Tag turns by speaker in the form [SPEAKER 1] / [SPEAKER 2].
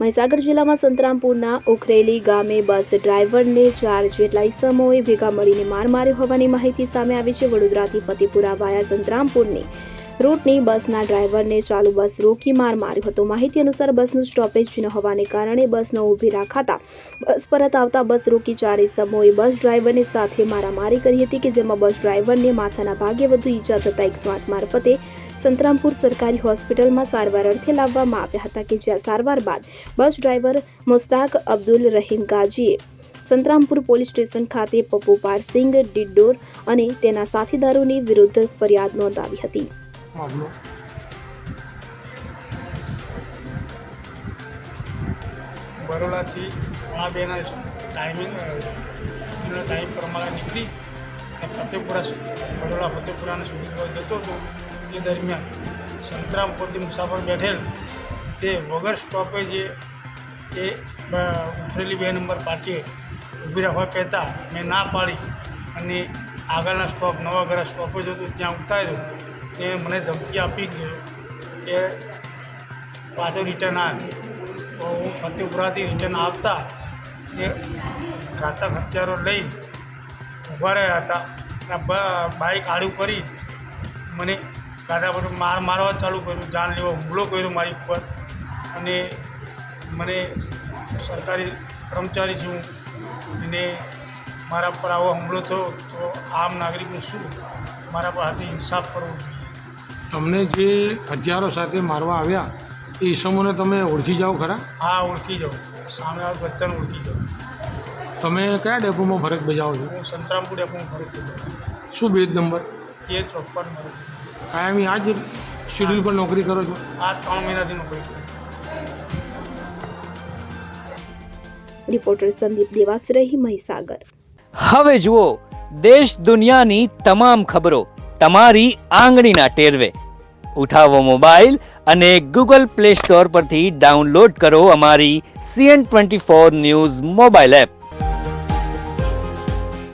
[SPEAKER 1] મહીસાગર જિલ્લામાં સંતરામપુરના ઉખરેલી ગામે બસ ડ્રાઈવરને ચાર જેટલા ઇસમોએ ભેગા મળીને માર માર્યો હોવાની માહિતી સામે આવી છે. વડોદરાથી ફતેપુરા વાયા સંતરામપુરની રૂટની બસના ડ્રાઈવરને ચાલુ બસ રોકી માર માર્યો હતો. માહિતી અનુસાર બસનું સ્ટોપેજ ન હોવાને કારણે બસનો ઊભી રાખાતા બસ પરત આવતા બસ રોકી ચાર ઇસમોએ બસ ડ્રાઈવરની સાથે મારામારી કરી હતી કે જેમાં બસ ડ્રાઈવરને માથાના ભાગે વધુ ઈજા થતા એકસો આઠ મારફતે સંતરામપુર સરકારી હોસ્પિટલમાં સારવાર અર્થે લાવવામાં આવ્યા હતા કે જ્યાં સારવાર બાદ બસ ડ્રાઈવર મુસ્તાક અબ્દુલ રહીમ ગાજીએ સંતરામપુર પોલીસ સ્ટેશન ખાતે પપ્પુ પારસિંગ ડિડોર અને તેના સાથીદારોની વિરુદ્ધ ફરિયાદ નોંધાવી હતી.
[SPEAKER 2] બરોડાથી બેના ટાઈમિંગ ટાઈમ પ્રમાણે નીકળી ફતેપુરા બરોડા ફતેપુરાને સુધી જતો હતો. એ દરમિયાન સંતરામપુરથી મુસાફર બેઠેલ તે વગર સ્ટોપેજે એ ઉતરેલી બે નંબર પાટીએ ઊભી રાખવા કહેતા મેં ના પાડી અને આગળના સ્ટોપ નવાગરા સ્ટોપેજ હતું ત્યાં ઉતાર્યું તે મને ધમકી આપી ગયો કે પાછો રિટર્ન આવ તો હું ફતેપુરાથી રિટર્ન આવતા એ ઘાતક હથિયારો લઈ ઊભા રહ્યા હતા. અને બાઇક આડું કરી મને ગાડા પર માર મારવા ચાલુ કર્યું જાન લેવા હુમલો કર્યો મારી ઉપર. અને મને સરકારી કર્મચારી છું અને મારા પર આવો હુમલો થયો તો આમ નાગરિકનું શું? મારા પર હાથે ઇન્સાફ કરવો
[SPEAKER 3] તમને જે હથિયારો સાથે મારવા આવ્યા એ ઈસમોને તમે ઓળખી જાઓ ખરા?
[SPEAKER 2] હા ઓળખી જાઓ સામે આ બધાને ઓળખી જાઓ
[SPEAKER 3] તમે કયા ડેપોમાં ફરજ બજાવો છો?
[SPEAKER 2] હું સંતરામપુર ડેપોમાં ફરજ બજાવું
[SPEAKER 3] શું બેજ નંબર?
[SPEAKER 2] એ ચોપ્પન મારું
[SPEAKER 3] કાયમી આ જ શેડ્યુલ પર નોકરી કરો છો.
[SPEAKER 2] આ ત્રણ મહિનાથી નોકરી કરું.
[SPEAKER 1] રિપોર્ટર સંદીપ દેવાસરહી મહીસાગર.
[SPEAKER 4] હવે જુઓ દેશ દુનિયાની તમામ ખબરો તમારી આંગળીના ટેરવે. ઉઠાવો મોબાઈલ અને ગૂગલ પ્લે સ્ટોર પરથી ડાઉનલોડ કરો અમારી CN twenty four news mobile app.